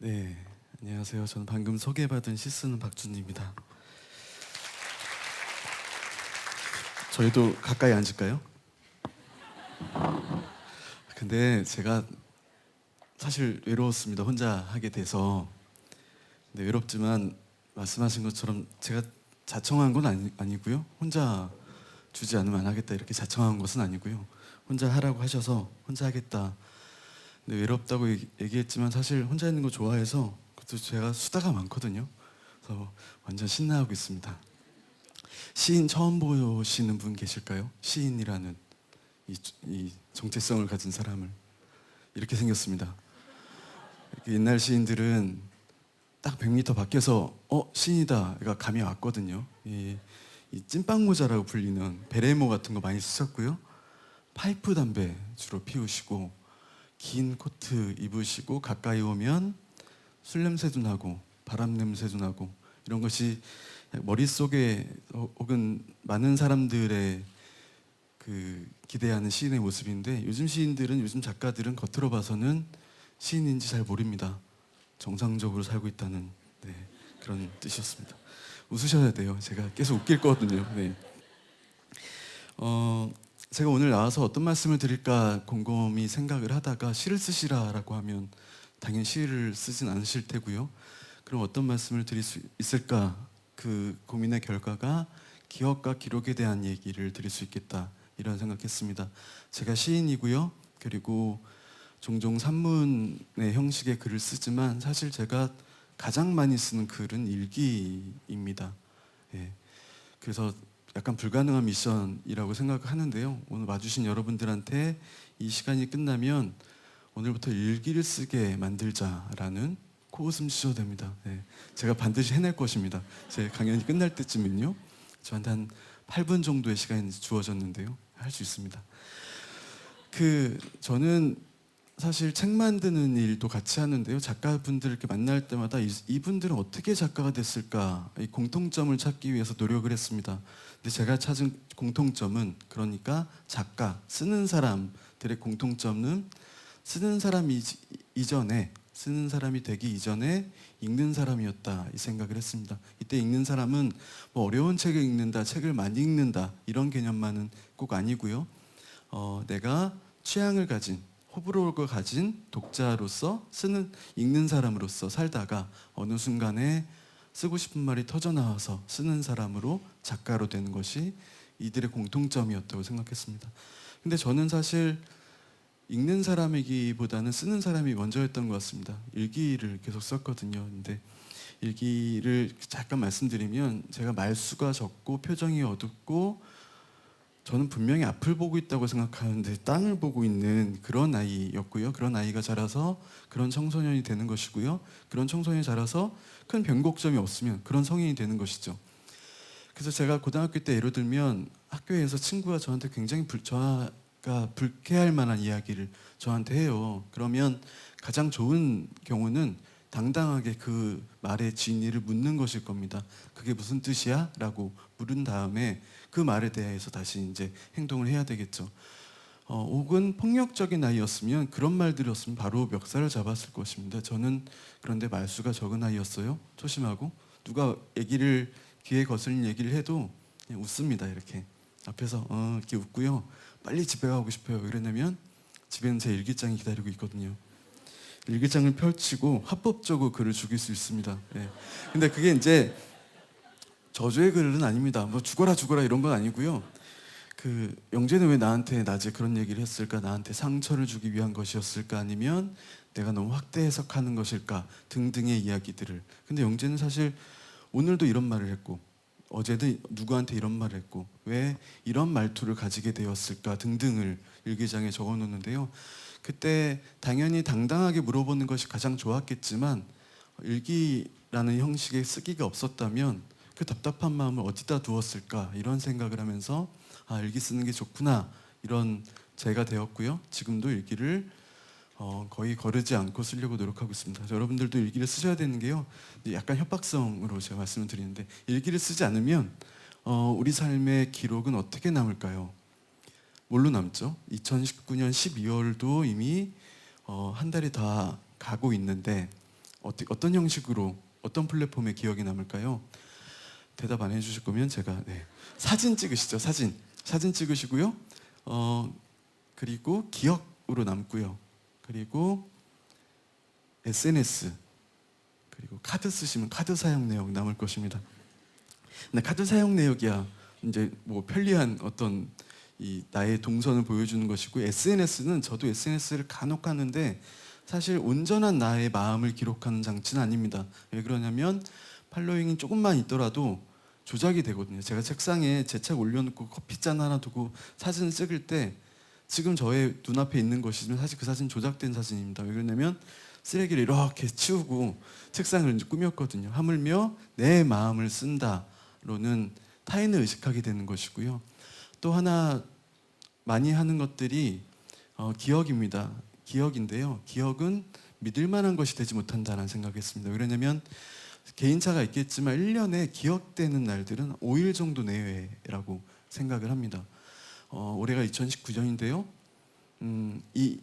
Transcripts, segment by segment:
네, 안녕하세요. 저는 방금 소개받은 시스는 박준입니다. 저희도 가까이 앉을까요? 근데 제가 사실 외로웠습니다. 혼자 하게 돼서. 근데 외롭지만 말씀하신 것처럼 제가 자청한 건 아니, 아니고요. 혼자 주지 않으면 안 하겠다 이렇게 자청한 것은 아니고요. 혼자 하라고 하셔서 혼자 하겠다. 근데 외롭다고 얘기- 얘기 했지만 사실 혼자 있는 거 좋아해서 그것도 제가 수다가 많거든요. 그래서 완전 신나하고 있습니다. 시인 처음 보시는 분 계실까요? 시인이라는 이, 이 정체성을 가진 사람을 이렇게 생겼습니다. 옛날 시인들은 딱 100m 밖에서 어 시인이다 가 감이 왔거든요. 이, 이 찐빵 모자라고 불리는 베레모 같은 거 많이 쓰셨고요. 파이프 담배 주로 피우시고 긴 코트 입으시고 가까이 오면 술 냄새도 나고 바람 냄새도 나고 이런 것이 머릿속에 어, 혹은 많은 사람들의 그 기대하는 시인의 모습인데 요즘 시인들은 요즘 작가들은 겉으로 봐서는 시인인지 잘 모릅니다. 정상적으로 살고 있다는 네, 그런 뜻이었습니다. 웃으셔야 돼요. 제가 계속 웃길 거거든요. 네. 어, 제가 오늘 나와서 어떤 말씀을 드릴까 곰곰이 생각을 하다가 시를 쓰시라라고 하면 당연히 시를 쓰진 않으실 테고요. 그럼 어떤 말씀을 드릴 수 있을까? 그 고민의 결과가 기억과 기록에 대한 얘기를 드릴 수 있겠다 이런 생각했습니다. 제가 시인이고요. 그리고 종종 산문의 형식의 글을 쓰지만 사실 제가 가장 많이 쓰는 글은 일기입니다. 예. 그래서 약간 불가능한 미션이라고 생각하는데요. 오늘 와주신 여러분들한테 이 시간이 끝나면 오늘부터 일기를 쓰게 만들자라는 코웃음 쉬셔도 됩니다. 네. 제가 반드시 해낼 것입니다. 제 강연이 끝날 때쯤은요. 저한테 한 8분 정도의 시간이 주어졌는데요. 할 수 있습니다. 그 저는 사실 책 만드는 일도 같이 하는데요. 작가분들 이렇게 만날 때마다 이, 이분들은 어떻게 작가가 됐을까 이 공통점을 찾기 위해서 노력을 했습니다. 근데 제가 찾은 공통점은 그러니까 작가 쓰는 사람들의 공통점은 쓰는 사람 이, 이전에 쓰는 사람이 되기 이전에 읽는 사람이었다 이 생각을 했습니다. 이때 읽는 사람은 뭐 어려운 책을 읽는다, 책을 많이 읽는다 이런 개념만은 꼭 아니고요. 어, 내가 취향을 가진 호불호를 가진 독자로서 쓰는 읽는 사람으로서 살다가 어느 순간에 쓰고 싶은 말이 터져 나와서 쓰는 사람으로 작가로 되는 것이 이들의 공통점이었다고 생각했습니다. 근데 저는 사실 읽는 사람이기보다는 쓰는 사람이 먼저였던 것 같습니다. 일기를 계속 썼거든요. 근데 일기를 잠깐 말씀드리면 제가 말수가 적고 표정이 어둡고 저는 분명히 앞을 보고 있다고 생각하는데 땅을 보고 있는 그런 아이였고요. 그런 아이가 자라서 그런 청소년이 되는 것이고요. 그런 청소년이 자라서 큰 변곡점이 없으면 그런 성인이 되는 것이죠. 그래서 제가 고등학교 때 예를 들면 학교에서 친구가 저한테 굉장히 불, 저가 불쾌할 만한 이야기를 저한테 해요. 그러면 가장 좋은 경우는 당당하게 그 말의 진위를 묻는 것일 겁니다. 그게 무슨 뜻이야? 라고 물은 다음에 그 말에 대해서 다시 이제 행동을 해야 되겠죠. 어, 혹은 폭력적인 아이였으면 그런 말들이었으면 바로 멱살을 잡았을 것입니다. 저는 그런데 말수가 적은 아이였어요. 초심하고 누가 얘기를 귀에 거슬린 얘기를 해도 웃습니다. 이렇게 앞에서 어, 이렇게 웃고요. 빨리 집에 가고 싶어요. 이러냐면 집에는 제 일기장이 기다리고 있거든요. 일기장을 펼치고 합법적으로 글을 죽일 수 있습니다. 예. 근데 그게 이제 저주의 글은 아닙니다. 뭐 죽어라 죽어라 이런 건 아니고요. 그 영재는 왜 나한테 낮에 그런 얘기를 했을까? 나한테 상처를 주기 위한 것이었을까? 아니면 내가 너무 확대 해석하는 것일까? 등등의 이야기들을. 근데 영재는 사실 오늘도 이런 말을 했고 어제도 누구한테 이런 말을 했고 왜 이런 말투를 가지게 되었을까? 등등을 일기장에 적어 놓는데요. 그때 당연히 당당하게 물어보는 것이 가장 좋았겠지만 일기라는 형식의 쓰기가 없었다면 그 답답한 마음을 어디다 두었을까 이런 생각을 하면서 아 일기 쓰는 게 좋구나 이런 제가 되었고요. 지금도 일기를 어, 거의 거르지 않고 쓰려고 노력하고 있습니다. 여러분들도 일기를 쓰셔야 되는 게요. 약간 협박성으로 제가 말씀을 드리는데 일기를 쓰지 않으면 어, 우리 삶의 기록은 어떻게 남을까요? 뭘로 남죠? 2019년 12월도 이미 어, 한 달이 다 가고 있는데 어떤 형식으로 어떤 플랫폼에 기억이 남을까요? 대답 안 해주실 거면 제가 네. 사진 찍으시죠 사진 사진 찍으시고요. 어 그리고 기억으로 남고요. 그리고 SNS 그리고 카드 쓰시면 카드 사용 내역 남을 것입니다. 근데 카드 사용 내역이야 이제 뭐 편리한 어떤 이 나의 동선을 보여주는 것이고 SNS는 저도 SNS를 간혹 하는데 사실 온전한 나의 마음을 기록하는 장치는 아닙니다. 왜 그러냐면 팔로잉이 조금만 있더라도 조작이 되거든요. 제가 책상에 제 책 올려놓고 커피잔 하나 두고 사진 찍을 때 지금 저의 눈앞에 있는 것이지만 사실 그 사진 조작된 사진입니다. 왜 그러냐면 쓰레기를 이렇게 치우고 책상을 이제 꾸몄거든요. 하물며 내 마음을 쓴다로는 타인을 의식하게 되는 것이고요. 또 하나 많이 하는 것들이 어, 기억입니다. 기억인데요. 기억은 믿을 만한 것이 되지 못한다는 생각했습니다. 왜냐면 개인차가 있겠지만 1년에 기억되는 날들은 5일 정도 내외라고 생각을 합니다. 어, 올해가 2019년인데요. 음, 이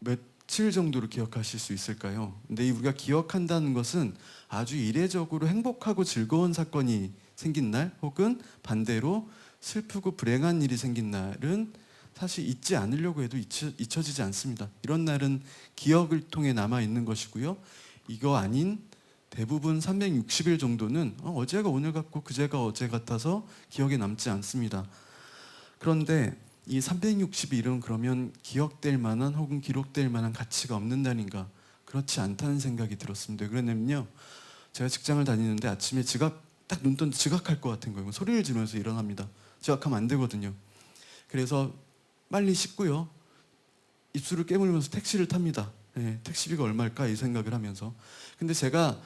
며칠 정도로 기억하실 수 있을까요? 근데 이 우리가 기억한다는 것은 아주 이례적으로 행복하고 즐거운 사건이 생긴 날 혹은 반대로 슬프고 불행한 일이 생긴 날은 사실 잊지 않으려고 해도 잊혀, 잊혀지지 않습니다. 이런 날은 기억을 통해 남아 있는 것이고요. 이거 아닌 대부분 360일 정도는 어, 어제가 오늘 같고 그제가 어제 같아서 기억에 남지 않습니다. 그런데 이 360일은 그러면 기억될 만한 혹은 기록될 만한 가치가 없는 날인가? 그렇지 않다는 생각이 들었습니다. 그러냐면요. 제가 직장을 다니는데 아침에 지각 딱 눈 떴는데 지각할 것 같은 거예요. 소리를 지르면서 일어납니다. 지각하면 안 되거든요. 그래서 빨리 씻고요. 입술을 깨물면서 택시를 탑니다. 예, 택시비가 얼마일까 이 생각을 하면서. 근데 제가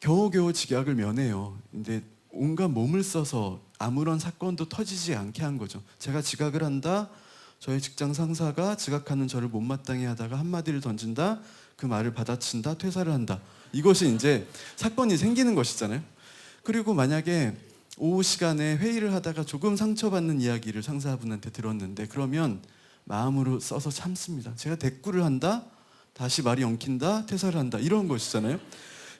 겨우겨우 직약을 면해요. 근데 온갖 몸을 써서 아무런 사건도 터지지 않게 한 거죠. 제가 지각을 한다. 저희 직장 상사가 지각하는 저를 못마땅해 하다가 한마디를 던진다. 그 말을 받아친다. 퇴사를 한다. 이것이 이제 사건이 생기는 것이잖아요. 그리고 만약에 오후 시간에 회의를 하다가 조금 상처받는 이야기를 상사분한테 들었는데 그러면 마음으로 써서 참습니다. 제가 대꾸를 한다. 다시 말이 엉킨다. 퇴사를 한다. 이런 것이잖아요.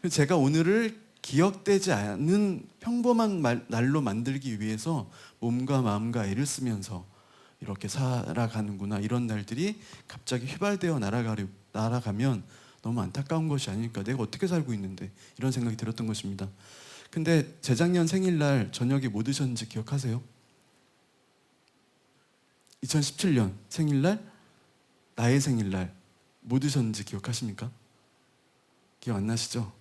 제가 오늘을 기억되지 않은 평범한 말, 날로 만들기 위해서 몸과 마음과 애를 쓰면서 이렇게 살아가는구나 이런 날들이 갑자기 휘발되어 날아가려, 날아가면 너무 안타까운 것이 아닐까 내가 어떻게 살고 있는데 이런 생각이 들었던 것입니다 근데 재작년 생일날 저녁에 뭐 드셨는지 기억하세요? 2017년 생일날 나의 생일날 뭐 드셨는지 기억하십니까? 기억 안 나시죠?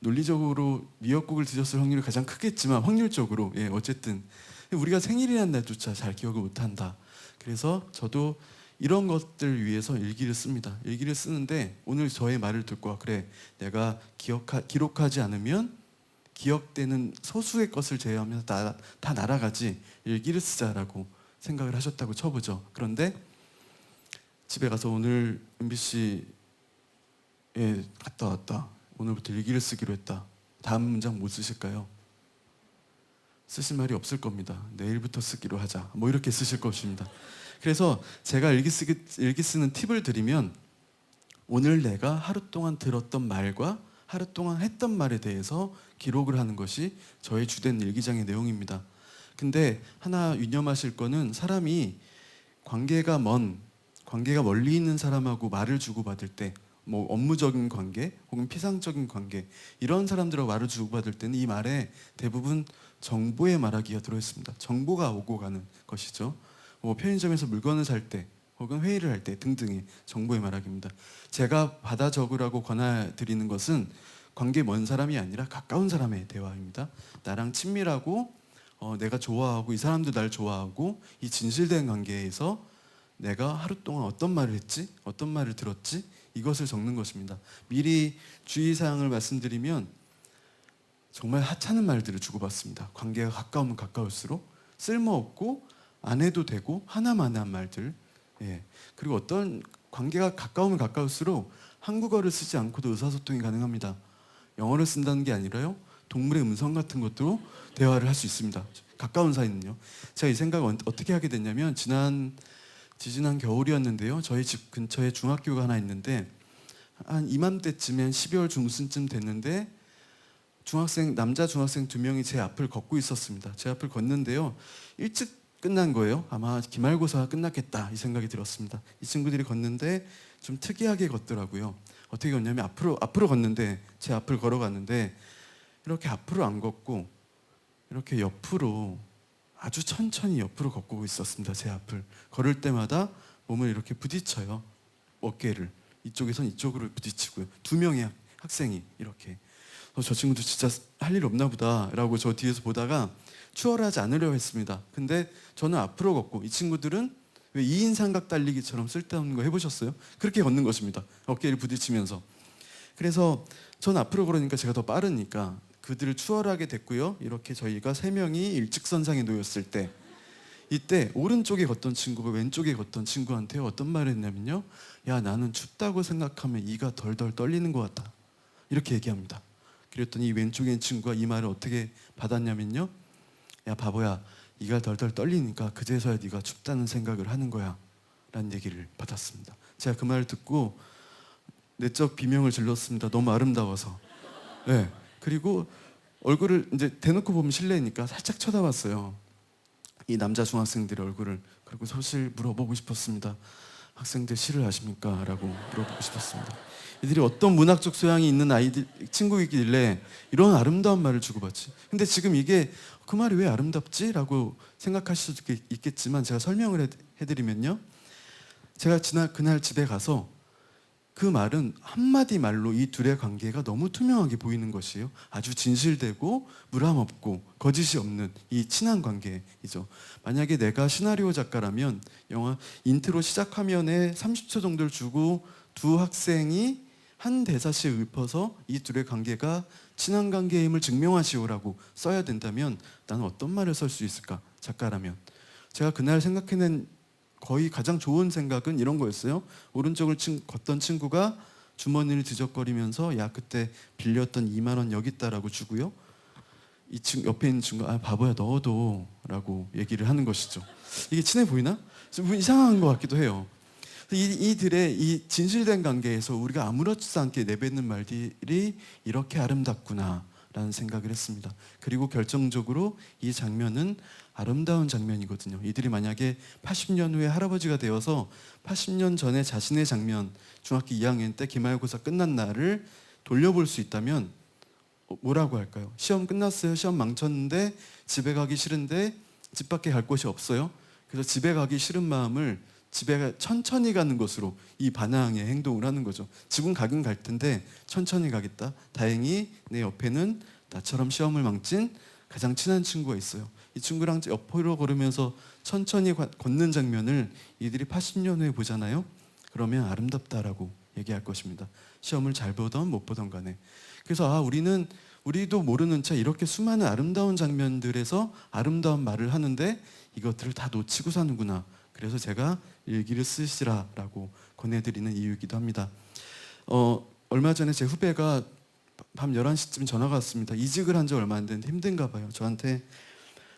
논리적으로 미역국을 드셨을 확률이 가장 크겠지만 확률적으로 예 어쨌든 우리가 생일이라는 날조차 잘 기억을 못한다. 그래서 저도 이런 것들 위해서 일기를 씁니다. 일기를 쓰는데 오늘 저의 말을 듣고 아, 그래 내가 기억하, 기록하지 않으면 기억되는 소수의 것을 제외하면 다, 다 날아가지 일기를 쓰자라고 생각을 하셨다고 쳐보죠. 그런데 집에 가서 오늘 MBC에 갔다 왔다. 오늘부터 일기를 쓰기로 했다. 다음 문장 못 쓰실까요? 쓰실 말이 없을 겁니다. 내일부터 쓰기로 하자. 뭐 이렇게 쓰실 것입니다. 그래서 제가 일기 쓰기 일기 쓰는 팁을 드리면 오늘 내가 하루 동안 들었던 말과 하루 동안 했던 말에 대해서 기록을 하는 것이 저의 주된 일기장의 내용입니다. 근데 하나 유념하실 거는 사람이 관계가 먼 관계가 멀리 있는 사람하고 말을 주고받을 때 뭐 업무적인 관계 혹은 피상적인 관계 이런 사람들하고 말을 주고받을 때는 이 말에 대부분 정보의 말하기가 들어있습니다. 정보가 오고 가는 것이죠. 뭐 편의점에서 물건을 살 때 혹은 회의를 할 때 등등의 정보의 말하기입니다. 제가 받아 적으라고 권해드리는 것은 관계 먼 사람이 아니라 가까운 사람의 대화입니다. 나랑 친밀하고 어, 내가 좋아하고 이 사람도 날 좋아하고 이 진실된 관계에서 내가 하루 동안 어떤 말을 했지, 어떤 말을 들었지 이것을 적는 것입니다. 미리 주의사항을 말씀드리면 정말 하찮은 말들을 주고받습니다. 관계가 가까우면 가까울수록 쓸모없고 안 해도 되고 하나만한 말들. 예. 그리고 어떤 관계가 가까우면 가까울수록 한국어를 쓰지 않고도 의사소통이 가능합니다. 영어를 쓴다는 게 아니라요. 동물의 음성 같은 것도 대화를 할 수 있습니다. 가까운 사이는요. 제가 이 생각을 어- 어떻게 하게 됐냐면 지난 지지난 겨울이었는데요. 저희 집 근처에 중학교가 하나 있는데 한 이맘때쯤에 12월 중순쯤 됐는데 중학생 남자 중학생 두 명이 제 앞을 걷고 있었습니다. 제 앞을 걷는데요. 일찍 끝난 거예요. 아마 기말고사가 끝났겠다 이 생각이 들었습니다. 이 친구들이 걷는데 좀 특이하게 걷더라고요. 어떻게 걷냐면 앞으로 앞으로 걷는데 제 앞을 걸어갔는데 이렇게 앞으로 안 걷고 이렇게 옆으로 아주 천천히 옆으로 걷고 있었습니다. 제 앞을 걸을 때마다 몸을 이렇게 부딪혀요. 어깨를 이쪽에선 이쪽으로 부딪히고요. 두 명의 학- 학생이 이렇게 어, 저 친구도 진짜 할 일 없나 보다라고 저 뒤에서 보다가 추월하지 않으려 했습니다. 근데 저는 앞으로 걷고 이 친구들은 왜 2인 삼각 달리기처럼 쓸데없는 거 해보셨어요? 그렇게 걷는 것입니다. 어깨를 부딪히면서. 그래서 저는 앞으로 걸으니까 제가 더 빠르니까 그들을 추월하게 됐고요. 이렇게 저희가 세 명이 일직선상에 놓였을 때 이때 오른쪽에 걷던 친구가 왼쪽에 걷던 친구한테 어떤 말을 했냐면요. 야 나는 춥다고 생각하면 이가 덜덜 떨리는 것 같다. 이렇게 얘기합니다. 그랬더니 이 왼쪽에 있는 친구가 이 말을 어떻게 받았냐면요. 야 바보야 이가 덜덜 떨리니까 그제서야 네가 춥다는 생각을 하는 거야 라는 얘기를 받았습니다 제가 그 말을 듣고 내적 비명을 질렀습니다 너무 아름다워서 네. 그리고 얼굴을 이제 대놓고 보면 실례니까 살짝 쳐다봤어요. 이 남자 중학생들의 얼굴을. 그리고 사실 물어보고 싶었습니다. 학생들 시를 아십니까? 라고 물어보고 싶었습니다. 이들이 어떤 문학적 소양이 있는 아이들 친구이길래 이런 아름다운 말을 주고받지? 근데 지금 이게 그 말이 왜 아름답지? 라고 생각하실 있- 있겠지만 제가 설명을 해- 해드리면요. 제가 지난 그날 집에 가서 그 말은 한마디 말로 이 둘의 관계가 너무 투명하게 보이는 것이에요. 아주 진실되고 무람없고 거짓이 없는 이 친한 관계이죠. 만약에 내가 시나리오 작가라면 영화 인트로 시작 화면에 30초 정도를 주고 두 학생이 한 대사씩 읊어서 이 둘의 관계가 친한 관계임을 증명하시오라고 써야 된다면 나는 어떤 말을 쓸 수 있을까? 작가라면. 제가 그날 생각해낸 거의 가장 좋은 생각은 이런 거였어요. 오른쪽을 친, 걷던 친구가 주머니를 뒤적거리면서 야 그때 빌렸던 2만 원 여기 있다라고 주고요. 이 친구 옆에 있는 친구가 아 바보야 넣어도라고 얘기를 하는 것이죠. 이게 친해 보이나? 좀 이상한 것 같기도 해요. 이, 이들의 이 진실된 관계에서 우리가 아무렇지도 않게 내뱉는 말들이 이렇게 아름답구나 라는 생각을 했습니다. 그리고 결정적으로 이 장면은 아름다운 장면이거든요. 이들이 만약에 80년 후에 할아버지가 되어서 80년 전에 자신의 장면 중학교 2학년 때 기말고사 끝난 날을 돌려볼 수 있다면 어, 뭐라고 할까요? 시험 끝났어요. 시험 망쳤는데 집에 가기 싫은데 집 밖에 갈 곳이 없어요. 그래서 집에 가기 싫은 마음을 집에 천천히 가는 것으로 이 반항의 행동을 하는 거죠. 집은 가긴 갈 텐데 천천히 가겠다. 다행히 내 옆에는 나처럼 시험을 망친 가장 친한 친구가 있어요. 이 친구랑 옆으로 걸으면서 천천히 가- 걷는 장면을 이들이 80년 후에 보잖아요. 그러면 아름답다라고 얘기할 것입니다. 시험을 잘 보던 못 보던 간에. 그래서 아 우리는 우리도 모르는 채 이렇게 수많은 아름다운 장면들에서 아름다운 말을 하는데 이것들을 다 놓치고 사는구나. 그래서 제가 일기를 쓰시라라고 권해드리는 이유이기도 합니다. 어, 얼마 전에 제 후배가 밤 11시쯤 전화가 왔습니다. 이직을 한 지 얼마 안 됐는데 힘든가 봐요. 저한테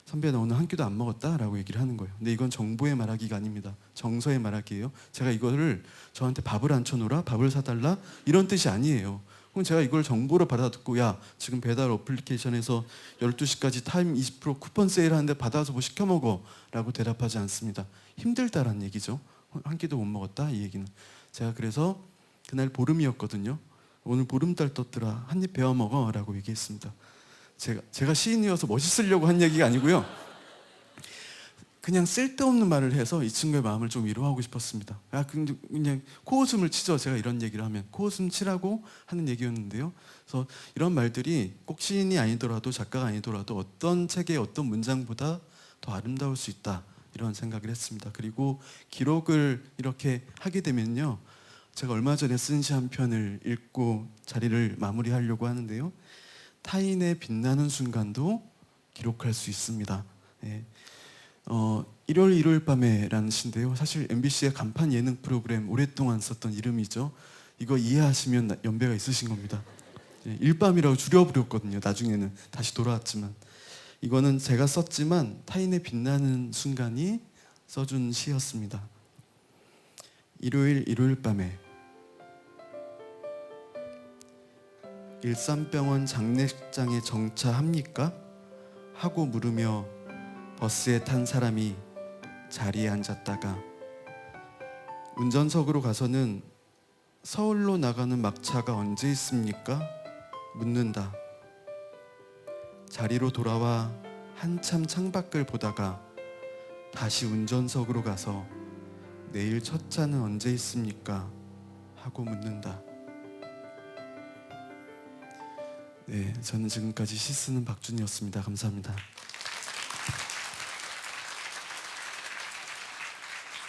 선배 나 오늘 한 끼도 안 먹었다 라고 얘기를 하는 거예요. 근데 이건 정보의 말하기가 아닙니다. 정서의 말하기예요. 제가 이거를 저한테 밥을 안 쳐놓으라, 밥을 사달라 이런 뜻이 아니에요. 그럼 제가 이걸 정보로 받아 듣고 야 지금 배달 어플리케이션에서 12시까지 타임 20% 쿠폰 세일 하는데 받아서 뭐 시켜 먹어 라고 대답하지 않습니다. 힘들다라는 얘기죠. 한 끼도 못 먹었다 이 얘기는. 제가 그래서 그날 보름이었거든요. 오늘 보름달 떴더라 한 입 베어 먹어 라고 얘기했습니다. 제가 제가 시인이어서 멋있으려고 한 얘기가 아니고요. 그냥 쓸데없는 말을 해서 이 친구의 마음을 좀 위로하고 싶었습니다. 아, 그냥 코웃음을 치죠. 제가 이런 얘기를 하면 코웃음 치라고 하는 얘기였는데요. 그래서 이런 말들이 꼭 시인이 아니더라도 작가가 아니더라도 어떤 책의 어떤 문장보다 더 아름다울 수 있다 이런 생각을 했습니다. 그리고 기록을 이렇게 하게 되면요, 제가 얼마 전에 쓴 시 한 편을 읽고 자리를 마무리하려고 하는데요. 타인의 빛나는 순간도 기록할 수 있습니다. 예. 어, 일요일 일요일 밤에라는 시인데요. 사실 MBC의 간판 예능 프로그램 오랫동안 썼던 이름이죠. 이거 이해하시면 나- 연배가 있으신 겁니다. 예, 일밤이라고 줄여버렸거든요. 나중에는 다시 돌아왔지만 이거는 제가 썼지만 타인의 빛나는 순간이 써준 시였습니다. 일요일 일요일 밤에 일산병원 장례식장에 정차합니까? 하고 물으며 버스에 탄 사람이 자리에 앉았다가 운전석으로 가서는 서울로 나가는 막차가 언제 있습니까? 묻는다. 자리로 돌아와 한참 창밖을 보다가 다시 운전석으로 가서 내일 첫 차는 언제 있습니까? 하고 묻는다. 네, 저는 지금까지 시 쓰는 박준이었습니다. 감사합니다.